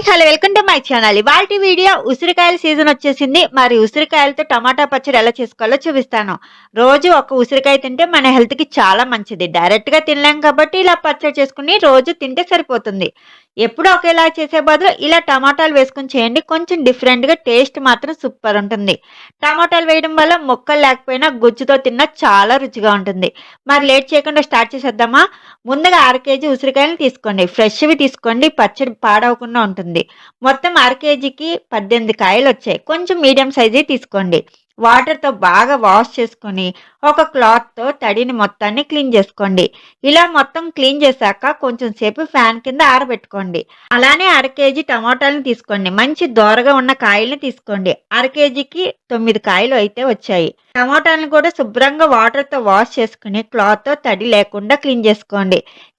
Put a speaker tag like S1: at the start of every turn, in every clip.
S1: Hi hello welcome to my channel. ఇవాళ video ఉసిరికాయల season వచ్చేసింది. మరి ఉసిరికాయలతో టమాటా పచ్చడి ఎలా చేసుకోవాలో చూపిస్తాను. రోజు ఒక ఉసిరికాయ తింటే మన హెల్త్కి చాలా మంచిది. డైరెక్ట్గా తినలేం కాబట్టి ఇలా పచ్చడి చేసుకుని రోజు తింటే సరిపోతుంది. ఎప్పుడు ఒకేలా చేసే బదులు ఇలా టమాటాలు వేసుకుని చేయండి. కొంచెం డిఫరెంట్గా టేస్ట్ మాత్రం సూపర్ ఉంటుంది. టమాటాలు వేయడం వల్ల మొక్కలు లేకపోయినా గుజ్జుతో తిన్నా చాలా రుచిగా ఉంటుంది. మరి లేట్ చేయకుండా స్టార్ట్ చేసేద్దామా? ముందుగా అర కేజీ ఉసిరికాయలు తీసుకోండి. ఫ్రెష్వి తీసుకోండి. పచ్చడి పాడవకుండా ఉంటుంది. మొత్తం అర కేజీకి పద్దెనిమిది కాయలు వచ్చాయి. కొంచెం మీడియం సైజే తీసుకోండి. వాటర్తో బాగా వాష్ చేసుకొని ఒక క్లాత్తో తడిని మొత్తాన్ని క్లీన్ చేసుకోండి. ఇలా మొత్తం క్లీన్ చేశాక కొంచెం సేపు ఫ్యాన్ కింద ఆరబెట్టుకోండి. అలానే అర కేజీ టమాటాలను తీసుకోండి. మంచి దోరగా ఉన్న కాయల్ని తీసుకోండి. అర కేజీకి తొమ్మిది కాయలు అయితే వచ్చాయి. టమాటాలను కూడా శుభ్రంగా వాటర్తో వాష్ చేసుకుని క్లాత్తో తడి లేకుండా క్లీన్ చేసుకోండి.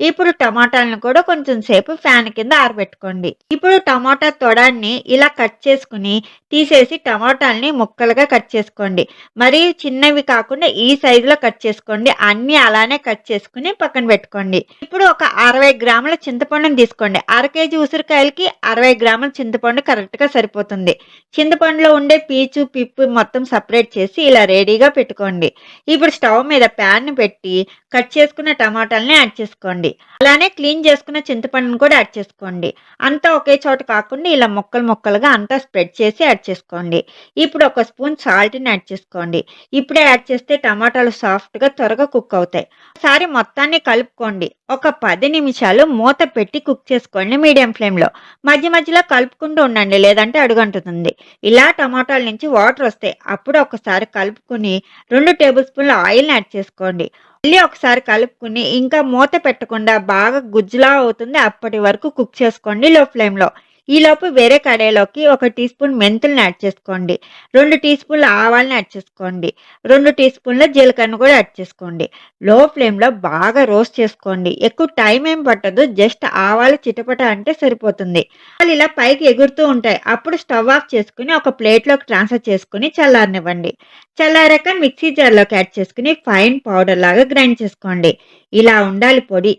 S1: ఇప్పుడు టమాటాలను కూడా కొంచెం సేపు ఫ్యాన్ కింద ఆరబెట్టుకోండి. ఇప్పుడు టమాటా తొడాన్ని ఇలా కట్ చేసుకుని తీసేసి టమాటాలని ముక్కలుగా కట్ చేసుకోండి. మరి చిన్నవి కాకుండా ఈ సైజులో కట్ చేసుకోండి. అన్నీ అలానే కట్ చేసుకుని పక్కన పెట్టుకోండి. ఇప్పుడు ఒక అరవై గ్రాముల చింతపండుని తీసుకోండి. అర కేజీ ఉసిరికాయలకి అరవై గ్రాముల చింతపండు కరెక్ట్గా సరిపోతుంది. చింతపండులో ఉండే పీచు పిప్పు మొత్తం సపరేట్ చేసి ఇలా రెడీగా పెట్టుకోండి. ఇప్పుడు స్టవ్ మీద ప్యాన్ పెట్టి కట్ చేసుకున్న టమాటాలని యాడ్ చేసుకోండి. అలానే క్లీన్ చేసుకున్న చింతపండుని కూడా యాడ్ చేసుకోండి. అంతా ఒకే చోట కాకుండా ఇలా మొక్కలు మొక్కలుగా అంతా స్ప్రెడ్ చేసి యాడ్ చేసుకోండి. ఇప్పుడు ఒక స్పూన్ సాల్ట్ వీటిని యాడ్ చేసుకోండి. ఇప్పుడే యాడ్ చేస్తే టమాటాలు సాఫ్ట్గా త్వరగా కుక్ అవుతాయి. ఒకసారి మొత్తాన్ని కలుపుకోండి. ఒక పది నిమిషాలు మూత పెట్టి కుక్ చేసుకోండి మీడియం ఫ్లేమ్లో. మధ్య మధ్యలో కలుపుకుంటూ ఉండండి లేదంటే అడుగంటుతుంది. ఇలా టమాటాల నుంచి వాటర్ వస్తాయి. అప్పుడు ఒకసారి కలుపుకుని రెండు టేబుల్ స్పూన్ల ఆయిల్ని యాడ్ చేసుకోండి. మళ్ళీ ఒకసారి కలుపుకుని ఇంకా మూత పెట్టకుండా బాగా గుజ్జులా అవుతుంది. అప్పటి వరకు కుక్ చేసుకోండి లో ఫ్లేమ్లో. ఈలోపు వేరే కడాయిలోకి ఒక టీ స్పూన్ మెంతులను యాడ్ చేసుకోండి. రెండు టీ స్పూన్ల ఆవాలని యాడ్ చేసుకోండి. రెండు టీ స్పూన్ల జీలకర్రను కూడా యాడ్ చేసుకోండి. లో ఫ్లేమ్లో బాగా రోస్ట్ చేసుకోండి. ఎక్కువ టైం ఏం పట్టదు. జస్ట్ ఆవాలు చిటపట అంటే సరిపోతుంది. వాళ్ళు ఇలా పైకి ఎగురుతూ ఉంటాయి. అప్పుడు స్టవ్ ఆఫ్ చేసుకుని ఒక ప్లేట్లోకి ట్రాన్స్ఫర్ చేసుకుని చల్లారనివ్వండి. చల్లారాక మిక్సీ జార్లోకి యాడ్ చేసుకుని ఫైన్ పౌడర్ లాగా గ్రైండ్ చేసుకోండి. ఇలా ఉండాలి పొడి.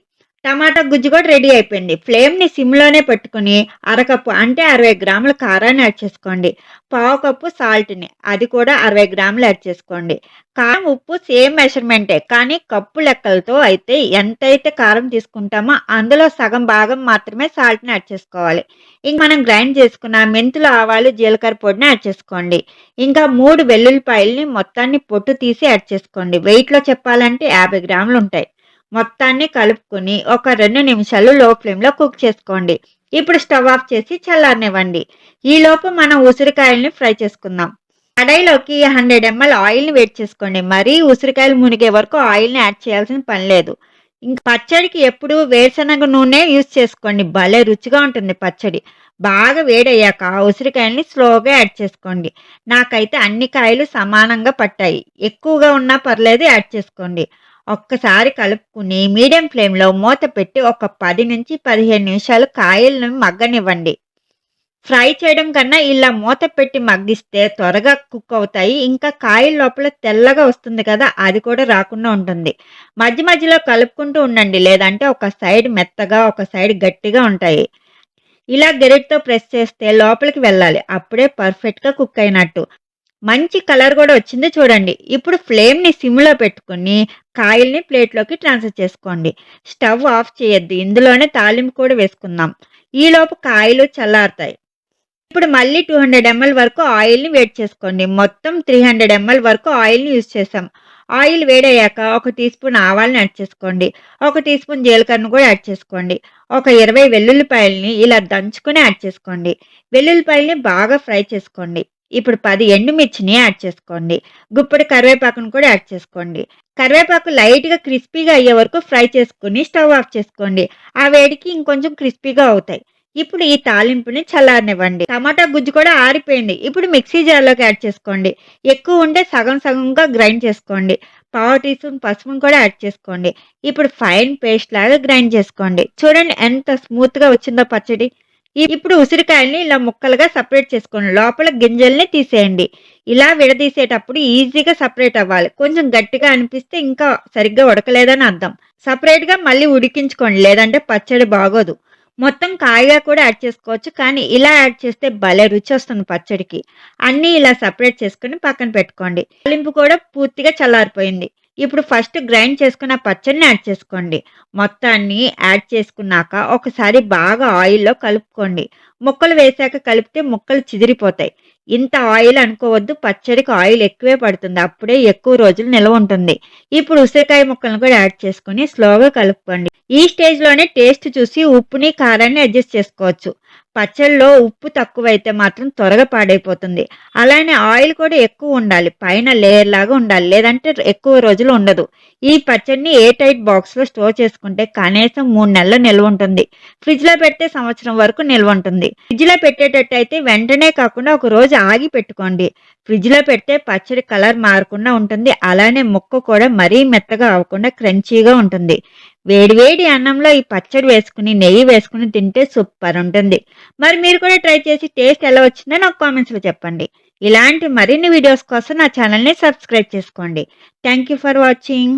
S1: టమాటా గుజ్జు కూడా రెడీ అయిపోయింది. ఫ్లేమ్ని సిమ్లోనే పెట్టుకుని అరకప్పు అంటే అరవై గ్రాముల కారాన్ని యాడ్ చేసుకోండి. పావు కప్పు సాల్ట్ని అది కూడా అరవై గ్రాములు యాడ్ చేసుకోండి. కారం ఉప్పు సేమ్ మెషర్మెంటే కానీ కప్పు లెక్కలతో అయితే ఎంతైతే కారం తీసుకుంటామో అందులో సగం భాగం మాత్రమే సాల్ట్ని యాడ్ చేసుకోవాలి. ఇంక మనం గ్రైండ్ చేసుకున్న మెంతులు ఆవాలు జీలకర్ర పొడిని యాడ్ చేసుకోండి. ఇంకా మూడు వెల్లుల్లిపాయల్ని మొత్తాన్ని పొట్టు తీసి యాడ్ చేసుకోండి. వెయిట్లో చెప్పాలంటే యాభై గ్రాములు ఉంటాయి. మొత్తాన్ని కలుపుకొని ఒక రెండు నిమిషాలు లో ఫ్లేమ్లో కుక్ చేసుకోండి. ఇప్పుడు స్టవ్ ఆఫ్ చేసి చల్లారనివ్వండి. ఈలోపు మనం ఉసిరికాయల్ని ఫ్రై చేసుకుందాం. కడాయిలోకి హండ్రెడ్ ఎంఎల్ ఆయిల్ని వేడి చేసుకోండి. మరీ ఉసిరికాయలు మునిగే వరకు ఆయిల్ని యాడ్ చేయాల్సిన పని లేదు. ఇంక పచ్చడికి ఎప్పుడు వేరుశనగ నూనె యూజ్ చేసుకోండి. భలే రుచిగా ఉంటుంది పచ్చడి. బాగా వేడయ్యాక ఉసిరికాయల్ని స్లోగా యాడ్ చేసుకోండి. నాకైతే అన్ని కాయలు సమానంగా పట్టాయి. ఎక్కువగా ఉన్నా పర్లేదు యాడ్ చేసుకోండి. ఒక్కసారి కలుపుకుని మీడియం ఫ్లేమ్లో మూత పెట్టి ఒక పది నుంచి పదిహేను నిమిషాలు కాయలను మగ్గనివ్వండి. ఫ్రై చేయడం కన్నా ఇలా మూత పెట్టి మగ్గిస్తే త్వరగా కుక్ అవుతాయి. ఇంకా కాయల లోపల తెల్లగా వస్తుంది కదా అది కూడా రాకుండా ఉంటుంది. మధ్య మధ్యలో కలుపుకుంటూ ఉండండి లేదంటే ఒక సైడ్ మెత్తగా ఒక సైడ్ గట్టిగా ఉంటాయి. ఇలా గెరెట్తో ప్రెస్ చేస్తే లోపలికి వెళ్ళాలి. అప్పుడే పర్ఫెక్ట్గా కుక్ అయినట్టు. మంచి కలర్ కూడా వచ్చింది చూడండి. ఇప్పుడు ఫ్లేమ్ని సిమ్లో పెట్టుకుని కాయల్ని ప్లేట్లోకి ట్రాన్స్ఫర్ చేసుకోండి. స్టవ్ ఆఫ్ చేయొద్దు. ఇందులోనే తాలింపు కూడా వేసుకుందాం. ఈలోపు కాయలు చల్లారుతాయి. ఇప్పుడు మళ్ళీ టూ హండ్రెడ్ ఎంఎల్ వరకు ఆయిల్ని వేడి చేసుకోండి. మొత్తం త్రీ హండ్రెడ్ ఎంఎల్ వరకు ఆయిల్ని యూజ్ చేసాం ఆయిల్ వేడయ్యాక ఒక టీ స్పూన్ ఆవాలని యాడ్ చేసుకోండి. ఒక టీ స్పూన్ జీలకర్రను కూడా యాడ్ చేసుకోండి. ఒక ఇరవై వెల్లుల్లిపాయలని ఇలా దంచుకుని యాడ్ చేసుకోండి. వెల్లుల్లిపాయలని బాగా ఫ్రై చేసుకోండి. ఇప్పుడు పది ఎండుమిర్చిని యాడ్ చేసుకోండి. గుప్పడి కరివేపాకును కూడా యాడ్ చేసుకోండి. కరివేపాకు లైట్గా క్రిస్పీగా అయ్యే వరకు ఫ్రై చేసుకుని స్టవ్ ఆఫ్ చేసుకోండి. ఆ వేడికి ఇంకొంచెం క్రిస్పీగా అవుతాయి. ఇప్పుడు ఈ తాలింపుని చల్లారనివ్వండి. టమాటా గుజ్జు కూడా ఆరిపోయింది. ఇప్పుడు మిక్సీ జార్లోకి యాడ్ చేసుకోండి. ఎక్కువ ఉంటే సగం సగంగా గ్రైండ్ చేసుకోండి. పావు టీ స్పూన్ పసుపును కూడా యాడ్ చేసుకోండి. ఇప్పుడు ఫైన్ పేస్ట్ లాగా గ్రైండ్ చేసుకోండి. చూడండి ఎంత స్మూత్గా వచ్చిందో పచ్చడి. ఇప్పుడు ఉసిరికాయల్ని ఇలా ముక్కలుగా సపరేట్ చేసుకోండి లోపల గింజల్ని తీసేయండి ఇలా విడదీసేటప్పుడు ఈజీగా సపరేట్ అవ్వాలి కొంచెం గట్టిగా అనిపిస్తే ఇంకా సరిగ్గా ఉడకలేదని అర్థం సపరేట్గా మళ్ళీ ఉడికించుకోండి లేదంటే పచ్చడి బాగోదు మొత్తం కాయగా కూడా యాడ్ చేసుకోవచ్చు. కానీ ఇలా యాడ్ చేస్తే భలే రుచి వస్తుంది పచ్చడికి. అన్నీ ఇలా సపరేట్ చేసుకుని పక్కన పెట్టుకోండి. తాలింపు కూడా పూర్తిగా చల్లారిపోయింది. ఇప్పుడు ఫస్ట్ గ్రైండ్ చేసుకున్న పచ్చడిని యాడ్ చేసుకోండి. మొత్తాన్ని యాడ్ చేసుకున్నాక ఒకసారి బాగా ఆయిల్‌లో కలుపుకోండి. ముక్కలు వేశాక కలిపితే ముక్కలు చిదిరిపోతాయి. ఇంత ఆయిల్ అనుకోవద్దు. పచ్చడికి ఆయిల్ ఎక్కువే పడుతుంది. అప్పుడే ఎక్కువ రోజులు నిల్వ ఉంటుంది. ఇప్పుడు ఉసిరికాయ ముక్కలను కూడా యాడ్ చేసుకొని స్లోగా కలుపుకోండి. ఈ స్టేజ్‌లోనే టేస్ట్ చూసి ఉప్పుని, కారాన్ని అడ్జస్ట్ చేసుకోవచ్చు. పచ్చడిలో ఉప్పు తక్కువైతే మాత్రం త్వరగా పాడైపోతుంది. అలానే ఆయిల్ కూడా ఎక్కువ ఉండాలి. పైన లేయర్ లాగా ఉండాలి. లేదంటే ఎక్కువ రోజులు ఉండదు. ఈ పచ్చడిని ఏ టైట్ బాక్స్‌లో స్టోర్ చేసుకుంటే కనీసం మూడు నెలలు నిల్వ ఉంటుంది. ఫ్రిడ్జ్‌లో పెడితే సంవత్సరం వరకు నిల్వ ఉంటుంది. ఫ్రిడ్జ్‌లో పెట్టేటట్టు అయితే వెంటనే కాకుండా ఒక రోజు ఆగి పెట్టుకోండి. ఫ్రిడ్జ్‌లో పెడితే పచ్చడి కలర్ మారకుండా ఉంటుంది. అలానే ముక్క కూడా మరీ మెత్తగా అవ్వకుండా క్రంచీగా ఉంటుంది. వేడి వేడి అన్నంలో ఈ పచ్చడి వేసుకుని నెయ్యి వేసుకుని తింటే సూపర్ ఉంటుంది. మరి మీరు కూడా ట్రై చేసి టేస్ట్ ఎలా వచ్చిందో నాకు కామెంట్స్‌లో చెప్పండి. ఇలాంటి మరిన్ని వీడియోస్ కోసం నా ఛానల్ని సబ్స్క్రైబ్ చేసుకోండి. Thank you for watching.